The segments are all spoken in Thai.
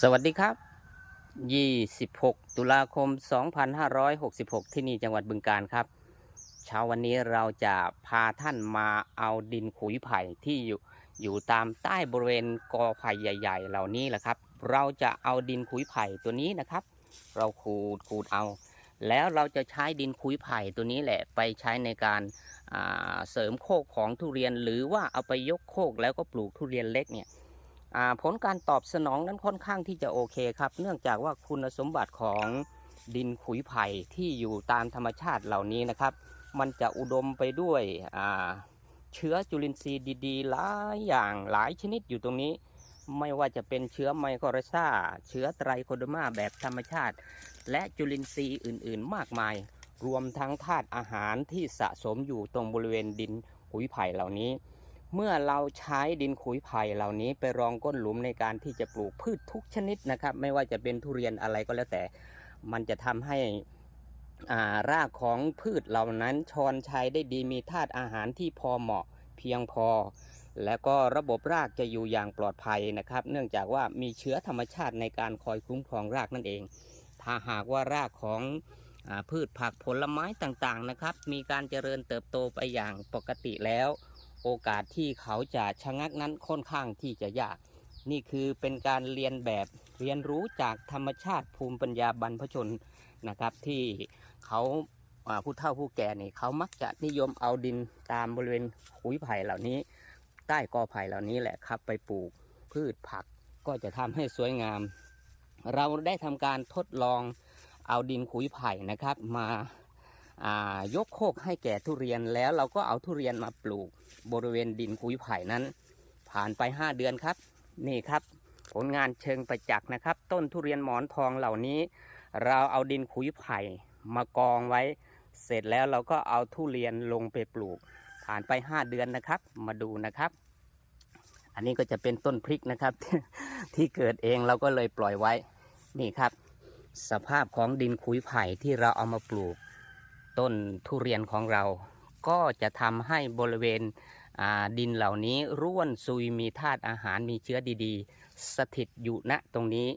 สวัสดีครับ 26 ตุลาคม 2566 ที่นี่จังหวัดบึงการครับ เช้าวันนี้เราจะพาท่านมาเอาดินขุยไผ่ที่อยู่อยู่ตามใต้บริเวณกอไผ่ใหญ่ ๆ เหล่านี้แหละครับ เราจะเอาดินขุยไผ่ตัวนี้นะครับ เราขูดขูดเอา แล้วเราจะใช้ดินขุยไผ่ตัวนี้แหละไปใช้ในการาเสริมโคกของทุเรียน หรือว่าเอาไปยกโคกแล้วก็ปลูกทุเรียนเล็กเนี่ย ผลการตอบสนองนั้นค่อนข้างที่จะโอเคครับ เนื่องจากว่าคุณสมบัติของดินขุยไผ่ที่อยู่ตามธรรมชาติเหล่านี้นะครับ มันจะอุดมไปด้วยเชื้อจุลินทรีย์ดีๆ หลายอย่างหลายชนิดอยู่ตรงนี้ ไม่ว่าจะเป็นเชื้อไมโครไรซาเชื้อไตรโคโดมาแบบธรรมชาติ และจุลินทรีย์อื่นๆ มากมาย รวมทั้งธาตุอาหารที่สะสมอยู่ตรงบริเวณดินขุยไผ่เหล่านี้ เมื่อเราใช้ดินขุยไผ่เหล่านี้ไปรองก้นหลุมในการที่จะปลูกพืชทุกชนิดนะครับ ไม่ว่าจะเป็นทุเรียนอะไรก็แล้วแต่ มันจะทำให้อ่ารากของพืชเหล่านั้นชอนชัยได้ดีมีธาตุอาหารที่พอเหมาะเพียงพอ และก็ระบบรากจะอยู่อย่างปลอดภัยนะครับ เนื่องจากว่ามีเชื้อธรรมชาติในการคอยคุ้มครองรากนั่นเอง ถ้าหากว่ารากของพืชผักผลไม้ต่างๆนะครับ มีการเจริญเติบโตไปอย่างปกติแล้ว โอกาสที่เขาจะชะงักนั้นค่อนข้างที่จะยาก นี่คือเป็นการเรียนแบบเรียนรู้จากธรรมชาติภูมิปัญญาบรรพชนนะครับ ที่เขาผู้เฒ่าผู้แก่นี่เขามักจะนิยมเอาดินตามบริเวณขุยไผ่เหล่านี้ ใต้กอไผ่เหล่านี้แหละครับ ไปปลูกพืชผักก็จะทำให้สวยงาม เราได้ทำการทดลองเอาดินขุยไผ่นะครับ มา ยกโคกให้แก่ทุเรียนแล้วเราก็เอาทุเรียนมาปลูกบริเวณดินขุยไผ่นั้น ผ่านไป 5 เดือนครับ นี่ครับ ผลงานเชิงประจักษ์นะครับ ต้นทุเรียนหมอนทองเหล่านี้ เราเอาดินขุยไผ่มากองไว้ เสร็จแล้วเราก็เอาทุเรียนลงไปปลูก ผ่านไป 5 เดือนนะครับ มาดูนะครับ อันนี้ก็จะเป็นต้นพริกนะครับ ที่เกิดเองเราก็เลยปล่อยไว้นี่ครับ สภาพของดินขุยไผ่ที่เราเอามาปลูก ต้นทุเรียนของเรา ก็จะทำให้บริเวณดินเหล่านี้ร่วนซุยมีธาตุอาหารมีเชื้อดีๆ สถิตอยู่ณตรงนี้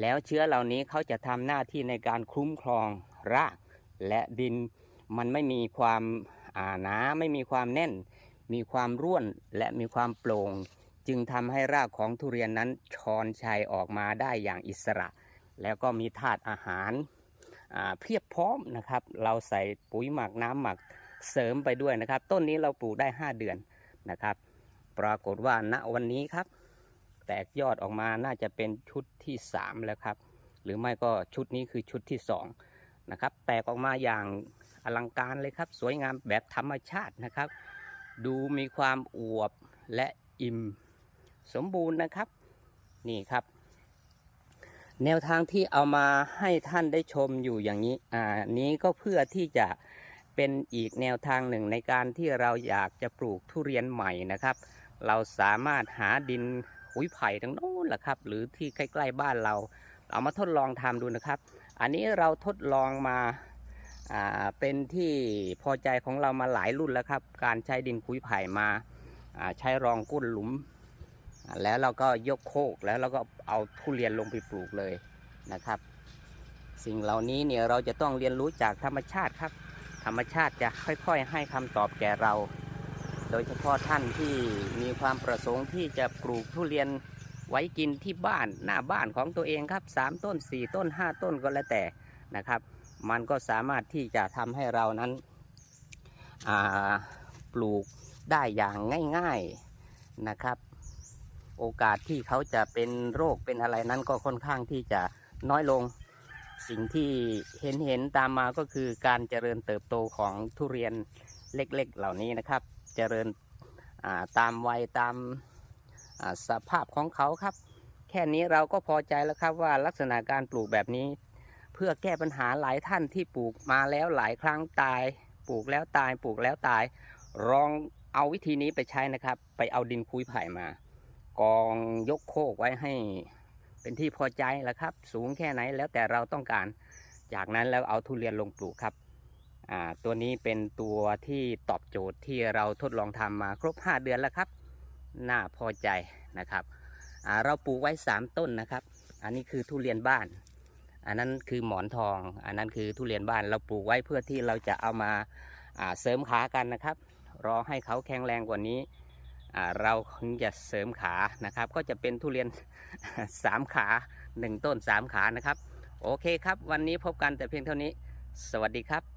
แล้วเชื้อเหล่านี้เขาจะทำหน้าที่ในการคุ้มครองราก และดินมันไม่มีความาหนาไม่มีความแน่น มีความร่วนและมีความโปร่ง จึงทำให้รากของทุเรียนนั้นชอนชัยออกมาได้อย่างอิสระ แล้วก็มีธาตุอาหาร เพียบพร้อมนะครับ เราใส่ปุ๋ยหมักน้ำหมักเสริมไปด้วยนะครับ ต้นนี้เราปลูกได้ 5 เดือนนะครับ ปรากฏว่าณวันนี้ครับ แตกยอดออกมาน่าจะเป็นชุดที่ 3 แล้วครับ หรือไม่ก็ชุดนี้คือชุดที่2นะครับแตกออกมาอย่างอลังการเลยครับ สวยงามแบบธรรมชาตินะครับ ดูมีความอวบและอิ่มสมบูรณ์นะครับ นี่ครับ แนวทางที่เอามาให้ท่านได้ชมอยู่อย่างนี้ อ่า นี้ก็เพื่อที่จะเป็นอีกแนวทางหนึ่งในการที่เราอยากจะปลูกทุเรียนใหม่นะครับ เราสามารถหาดินหุยไผ่ทั้งโน้นแหละครับ หรือที่ใกล้ ๆ บ้านเรา เอามาทดลองทำดูนะครับ อันนี้เราทดลองมาอ่าเป็นที่พอใจของเรามาหลายรุ่นแล้วครับ การใช้ดินคุยไผ่มาอ่าใช้รองก้นหลุม แล้วเราก็ยกโคกแล้วเราก็เอาทุเรียนลงไปปลูกเลยนะครับ สิ่งเหล่านี้เนี่ยเราจะต้องเรียนรู้จากธรรมชาติครับ ธรรมชาติจะค่อยๆ ให้คำตอบแก่เรา โดยเฉพาะท่านที่มีความประสงค์ที่จะปลูกทุเรียนไว้กินที่บ้านหน้าบ้านของตัวเองครับสามต้นสี่ต้นห้าต้นก็แล้วแต่นะครับ มันก็สามารถที่จะทำให้เรานั้นปลูกได้อย่างง่าย ๆนะครับ โอกาสที่เขาจะเป็นโรคเป็นอะไรนั้นก็ค่อนข้างที่จะน้อยลง สิ่งที่เห็นเห็นตามมาก็คือการเจริญเติบโตของทุเรียนเล็กๆ เหล่านี้นะครับ เจริญาตามวัยตามาสภาพของเขาครับ แค่นี้เราก็พอใจแล้วครับว่าลักษณะการปลูกแบบนี้ เพื่อแก้ปัญหาหลายท่านที่ปลูกมาแล้วหลายครั้งตาย ปลูกแล้วตายปลูกแล้วตายลองเอาวิธีนี้ไปใช้นะครับ ไปเอาดินคุยไผ่มา กองยกโคกไว้ให้เป็นที่พอใจแล้วครับ สูงแค่ไหนแล้วแต่เราต้องการ จากนั้นแล้วเอาทุเรียนลงปลูกครับตัวนี้เป็นตัวที่ตอบโจทย์ที่เราทดลองทำมาครบ 5 เดือนแล้วครับ น่าพอใจนะครับ เราปลูกไว้ 3 ต้นนะครับ อันนี้คือทุเรียนบ้าน อันนั้นคือหมอนทอง อันนั้นคือทุเรียนบ้าน เราปลูกไว้เพื่อที่เราจะเอามาเสริมขากันนะครับ รอให้เขาแข็งแรงกว่านี้ เราคงจะเสริมขานะครับ ก็จะเป็นทุเรียนสามขาหนึ่งต้นสามขานะครับ โอเคครับ วันนี้พบกันแต่เพียงเท่านี้ สวัสดีครับ